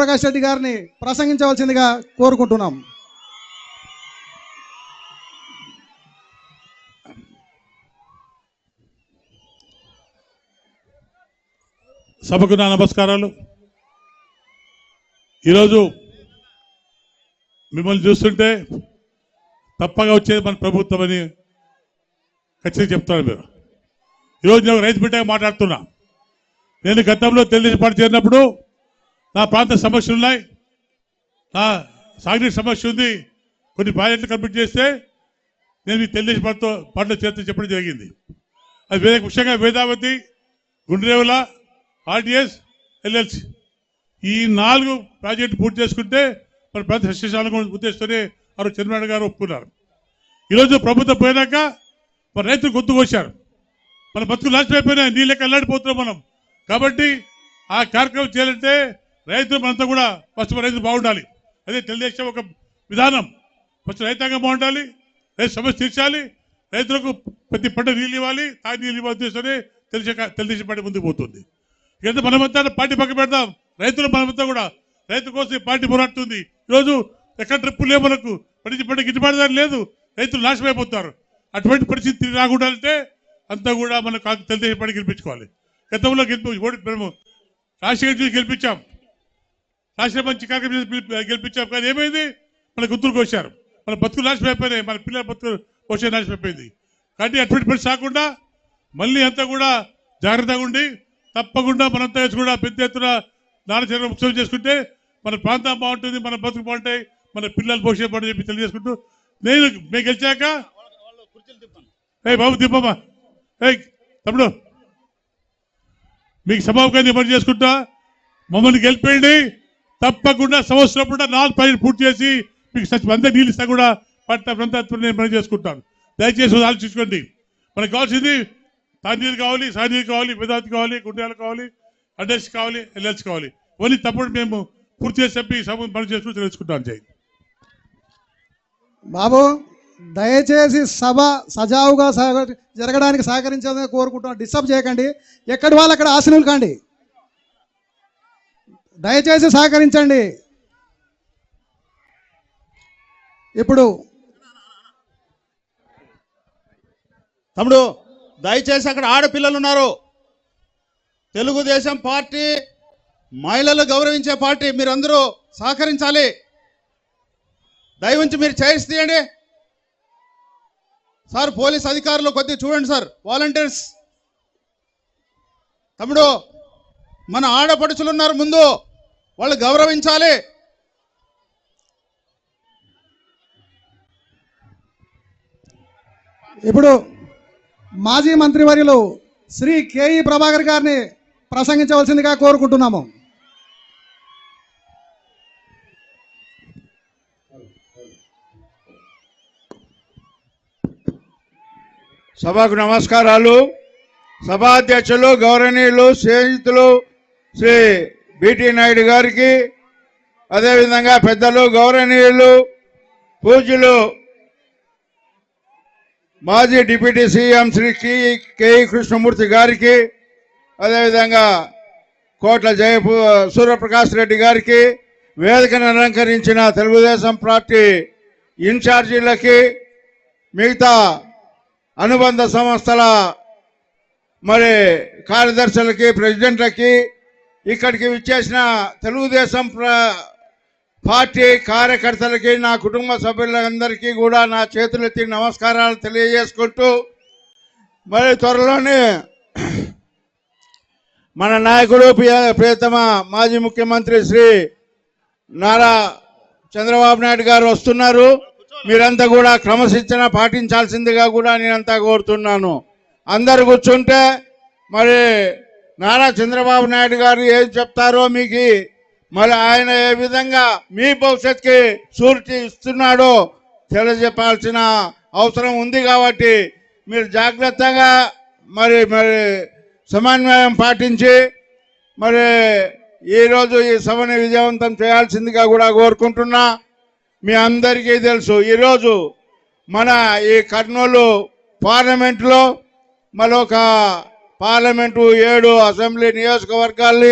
సూర్యప్రకాష్ రెడ్డి గారిని ప్రసంగించవలసిందిగా కోరుకుంటున్నాం. సభకు నా నమస్కారాలు. ఈరోజు మిమ్మల్ని చూస్తుంటే తప్పగా వచ్చేది మన ప్రభుత్వం అని ఖచ్చితంగా చెప్తాను మీరు. ఈరోజు నేను రైతు బిడ్డగా మాట్లాడుతున్నా. నేను గతంలో తెలుగుదేశం పార్టీ చేరినప్పుడు నా ప్రాంత సమస్యలు ఉన్నాయి. నా సాగునీటి సమస్య ఉంది. కొన్ని ప్రాజెక్టులు కంప్లీట్ చేస్తే నేను ఈ తెలుగుదేశం పనితో పార్టీలో చేర్చని చెప్పడం జరిగింది. అది వేరే ముఖ్యంగా వేదావతి గుండ్రేవుల ఆర్టీఎస్ ఎల్ఎల్సి. ఈ నాలుగు ప్రాజెక్టు పూర్తి చేసుకుంటే మన ప్రాంత సస్యశాలను ఉద్దేశిస్తూనే వారు చంద్రబాబు గారు ఒప్పుకున్నారు. ఈరోజు ప్రభుత్వం పోయినాక మన రైతులు గొంతు కోశారు. మన బతుకులు అయిపోయినాయి. నీళ్ళకి అల్లాడిపోతున్నాం మనం. కాబట్టి ఆ కార్యక్రమం చేయాలంటే రైతులు మనంతా కూడా ఫస్ట్ రైతు బాగుండాలి. అదే తెలుగుదేశం ఒక విధానం. ఫస్ట్ రైతాంగం బాగుండాలి రైతు సమస్య తీర్చాలి రైతులకు ప్రతి పంట నీళ్ళు ఇవ్వాలి తాగి నీళ్ళు ఇవ్వాలి ఉద్దేశంతోనే తెలిసే తెలుగుదేశం పార్టీ ముందుకు పోతుంది. ఇక మనమంతా పార్టీ పక్క పెడదాం. రైతులు మనమంతా కూడా రైతు కోసం పార్టీ పోరాడుతుంది. ఈరోజు ఎక్కడ ట్రిప్పు లేవు మనకు. పడిచి పంట గిట్టుబాటు లేదు. రైతులు నాశమైపోతారు అటువంటి పరిస్థితి రాకుండా అంటే అంతా కూడా మనం తెలుగుదేశం పార్టీ గెలిపించుకోవాలి. గతంలో గెలిపి ఓడి మేము రాజశేఖర్ గెలిపించాం. రాష్ట్ర మంచి కార్యక్రమం చేసి గెలిపించాం కానీ ఏమైంది? మన గుర్తులు కోశారు. మన బతుకులు నాశనమైపోయినాయి మన పిల్లల బతుకులు కోసే అయిపోయింది. కాబట్టి అటువంటి పని రాకుండా మళ్ళీ అంతా కూడా జాగ్రత్తగా ఉండి తప్పకుండా మనంతా కలిసి కూడా పెద్ద ఎత్తున నాన్న ఉత్సవం చేసుకుంటే మన ప్రాంతం బాగుంటుంది మన బతుకు బాగుంటాయి మన పిల్లలు భవిష్యత్తు బాగుంటుంది చెప్పి తెలియజేసుకుంటూ నేను మేము గెలిచాక ఏ బాబు దిబ్బమ్మా ఏ తమ్ముడు. మీకు సమాపకాన్ని ఇవ్వడం చేసుకుంటా. మమ్మల్ని గెలిపేయండి. తప్పకుండా సంవత్సరం కూడా నాలుగు పైన పూర్తి చేసి మీకు సచి నీళ్ళు ఇస్తా కూడా పట్ట ప్రాంతాత్మని నేను పని చేసుకుంటాను. దయచేసి ఆలోచించుకోండి. మనకు కావాల్సింది తాజీలు కావాలి సానీరు కావాలి వేదాంతి కావాలి గుండెలు కావాలి అడ్రస్ కావాలి ఎల్ఎల్స్ కావాలి. ఇవన్నీ తప్పుడు మేము పూర్తి చేసి చెప్పి పని చేసుకుని తెలుసుకుంటాం జై బాబు దయచేసి సభ సజావుగా జరగడానికి సహకరించాలని కోరుకుంటున్నాం డిస్టర్బ్ చేయకండి. ఎక్కడి వాళ్ళు అక్కడ ఆశనులు కాండి. దయచేసి సహకరించండి. ఇప్పుడు తమ్ముడు దయచేసి అక్కడ ఆడపిల్లలు ఉన్నారు. తెలుగుదేశం పార్టీ మహిళలు గౌరవించే పార్టీ మీరందరూ సహకరించాలి. దయవుంచి మీరు చైర్స్ తీయండి. సార్ పోలీస్ అధికారులు కొద్దిగా చూడండి సార్ వాలంటీర్స్. తమ్ముడు మన ఆడపడుచులు ఉన్నారు ముందు. వాళ్ళు గౌరవించాలి. ఇప్పుడు మాజీ మంత్రివర్యులు శ్రీ కేఈ ప్రభాకర్ గారిని ప్రసంగించవలసిందిగా కోరుకుంటున్నాము. సభకు నమస్కారాలు. సభాధ్యక్షులు గౌరవనీయులు స్నేహితులు శ్రీ బిటి నాయుడు గారికి అదేవిధంగా పెద్దలు గౌరవనీయులు పూజలు మాజీ డిప్యూటీ సీఎం శ్రీ కి కేఈ కృష్ణమూర్తి గారికి అదేవిధంగా కోట్ల జయపు సూర్యప్రకాష్ రెడ్డి గారికి వేదికను అలంకరించిన తెలుగుదేశం పార్టీ ఇన్ఛార్జీలకి మిగతా అనుబంధ సంస్థల మరి కార్యదర్శులకి ప్రెసిడెంట్లకి ఇక్కడికి విచ్చేసిన తెలుగుదేశం ప్ర- పార్టీ కార్యకర్తలకి నా కుటుంబ సభ్యులందరికీ కూడా నా చేతులెత్తి నమస్కారాలు తెలియజేసుకుంటూ మరి త్వరలోనే మన నాయకుడు ప్రియతమ మాజీ ముఖ్యమంత్రి శ్రీ నారా చంద్రబాబు నాయుడు గారు వస్తున్నారు. మీరంతా కూడా క్రమశిక్షణ పాటించాల్సిందిగా కూడా నేనంతా కోరుతున్నాను. అందరు కూర్చుంటే మరి నారా చంద్రబాబు నాయుడు గారు ఏం చెప్తారో మీకు మరి ఆయన ఏ విధంగా మీ భవిష్యత్తుకి సూరిటీ ఇస్తున్నాడో తెలియజెప్పాల్సిన అవసరం ఉంది కాబట్టి మీరు జాగ్రత్తగా మరి మరి సమన్వయం పాటించి మరి ఈరోజు ఈ సభని విజయవంతం చేయాల్సిందిగా కూడా కోరుకుంటున్నా. మీ అందరికీ తెలుసు ఈరోజు మన ఈ కర్నూలు పార్లమెంట్లో మరొక పార్లమెంటు ఏడు అసెంబ్లీ నియోజకవర్గాల్ని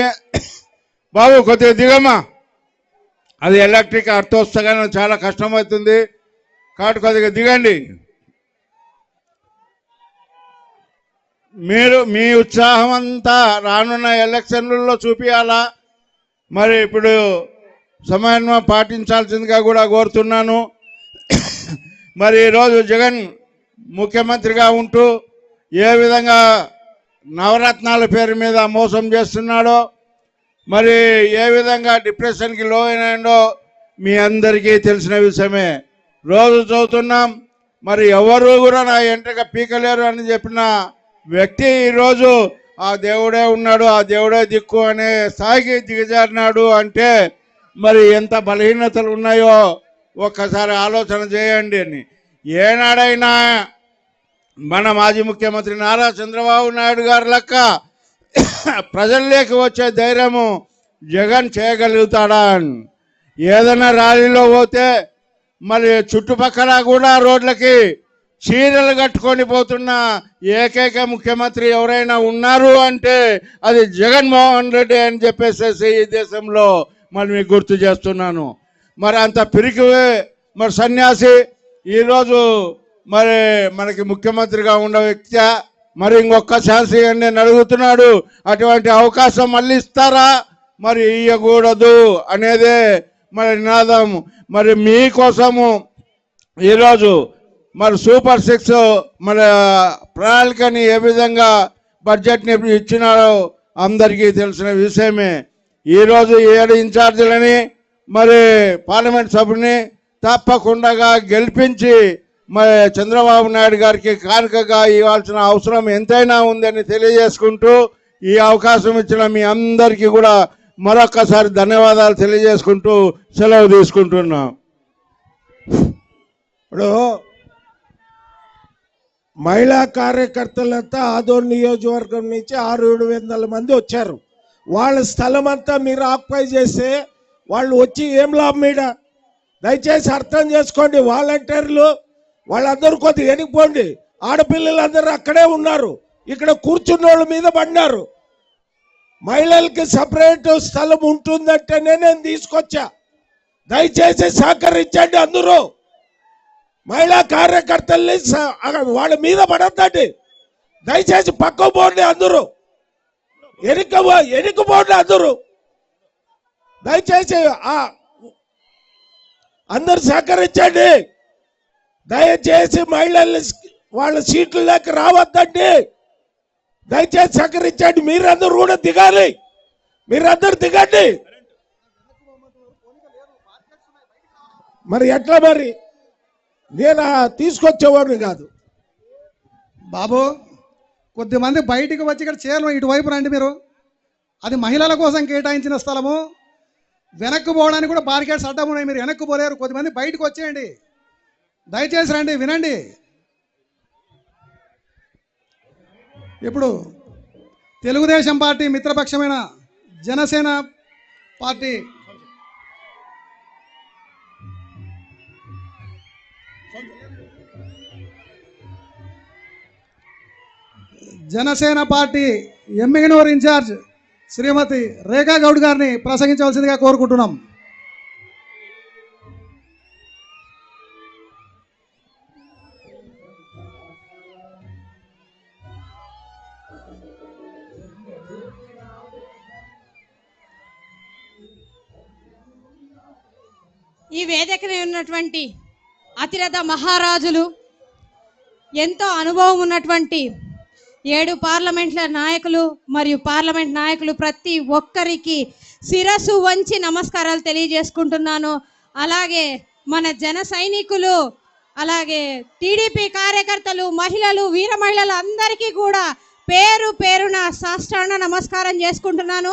బాబు కొద్దిగా దిగమ్మా. అది ఎలక్ట్రిక్ అర్థవస్తగానే చాలా కష్టమవుతుంది. కాబట్టి కొద్దిగా దిగండి. మీరు మీ ఉత్సాహం అంతా రానున్న ఎలక్షన్లలో చూపించాలా మరి ఇప్పుడు సమన్వయం పాటించాల్సిందిగా కూడా కోరుతున్నాను. మరి ఈరోజు జగన్ ముఖ్యమంత్రిగా ఉంటూ ఏ విధంగా నవరత్నాల పేరు మీద మోసం చేస్తున్నాడో మరి ఏ విధంగా డిప్రెషన్కి లో మీ అందరికీ తెలిసిన విషయమే. రోజు చదువుతున్నాం మరి ఎవరు కూడా నా ఎంటక పీకలేరు అని చెప్పిన వ్యక్తి ఈరోజు ఆ దేవుడే ఉన్నాడు ఆ దేవుడే దిక్కు అనే స్థాయికి దిగజారినాడు అంటే మరి ఎంత బలహీనతలు ఉన్నాయో ఒక్కసారి ఆలోచన చేయండి అని. ఏనాడైనా మన మాజీ ముఖ్యమంత్రి నారా చంద్రబాబు నాయుడు గారు లెక్క ప్రజల్లోకి వచ్చే ధైర్యము జగన్ చేయగలుగుతాడా ఏదైనా ర్యాలీలో పోతే మరి చుట్టుపక్కల కూడా రోడ్లకి చీరలు కట్టుకొని పోతున్న ఏకైక ముఖ్యమంత్రి ఎవరైనా ఉన్నారు అంటే అది జగన్మోహన్ రెడ్డి అని చెప్పేసేసి ఈ దేశంలో మరి మీకు గుర్తు చేస్తున్నాను. మరి అంత పిరికి మరి సన్యాసి ఈరోజు మరి మనకి ముఖ్యమంత్రిగా ఉన్న వ్యక్తి మరి ఇంకొక ఛాన్స్ నేను అడుగుతున్నాడు అటువంటి అవకాశం మళ్ళీ ఇస్తారా? మరి ఇవ్వకూడదు అనేదే మరి నినాదం. మరి మీకోసము ఈరోజు మరి సూపర్ సిక్స్ మన ప్రణాళికని ఏ విధంగా బడ్జెట్ని ఇచ్చినారో అందరికీ తెలిసిన విషయమే. ఈరోజు ఏడు ఇన్ఛార్జీలని మరి పార్లమెంట్ సభ్యుని తప్పకుండా గెలిపించి చంద్రబాబు నాయుడు గారికి కానుకగా ఇవ్వాల్సిన అవసరం ఎంతైనా ఉందని తెలియజేసుకుంటూ ఈ అవకాశం ఇచ్చిన మీ అందరికీ కూడా మరొక్కసారి ధన్యవాదాలు తెలియజేసుకుంటూ సెలవు తీసుకుంటున్నాం. ఇప్పుడు మహిళా కార్యకర్తలంతా ఆదోర్ నియోజకవర్గం నుంచి ఆరు ఏడు వందల మంది వచ్చారు. వాళ్ళ స్థలం అంతా మీరు ఆక్యుపై చేస్తే వాళ్ళు వచ్చి ఏం లాభం మీద దయచేసి అర్థం చేసుకోండి వాలంటీర్లు వాళ్ళందరూ కొద్దిగా వెనికిపోండి ఆడపిల్లలందరూ అక్కడే ఉన్నారు. ఇక్కడ కూర్చున్నోళ్ళ మీద పడినారు. మహిళలకి సపరేట్ స్థలం ఉంటుందంటేనే నేను తీసుకొచ్చా? దయచేసి సహకరించండి అందరూ. మహిళా కార్యకర్తల్ని వాళ్ళ మీద పడద్దండి. దయచేసి పక్క పోండి అందరూ. ఎనుక ఎనుక పోండి అందరూ. దయచేసి అందరు సహకరించండి. దయచేసి మహిళలు వాళ్ళ సీట్లలోకి రావద్దండి. దయచేసి సహకరించండి. మీరందరూ కూడా దిగాలి. మీరందరూ దిగండి. మరి ఎట్లా మరి? నేను తీసుకొచ్చేవాడిని కాదు. బాబు కొద్దిమంది బయటికి వచ్చి ఇక్కడ చీరలు ఇటువైపు రండి మీరు. అది మహిళల కోసం కేటాయించిన స్థలము. వెనక్కు పోవడానికి కూడా బారికేడ్స్ అడ్డం ఉన్నాయి మీరు. వెనక్కి పోలేరు. కొద్దిమంది బయటకు వచ్చేయండి. దయచేసి రండి వినండి. ఇప్పుడు Telugu Desam party మిత్రపక్షమైన Janasena party. Janasena party Emmiganur in-charge Shrimati Rekha Goud గారిని ప్రసంగించవలసిందిగా కోరుకుంటున్నాం. ఈ వేదికని ఉన్నటువంటి అతిరథ మహారాజులు ఎంతో అనుభవం ఉన్నటువంటి ఏడు పార్లమెంట్ల నాయకులు మరియు పార్లమెంట్ నాయకులు ప్రతి ఒక్కరికి శిరస్సు వంచి నమస్కారాలు తెలియజేసుకుంటున్నాను. అలాగే మన జన సైనికులు అలాగే టీడీపీ కార్యకర్తలు మహిళలు వీర మహిళలు అందరికీ కూడా పేరు పేరున సాష్టాంగ నమస్కారం చేసుకుంటున్నాను.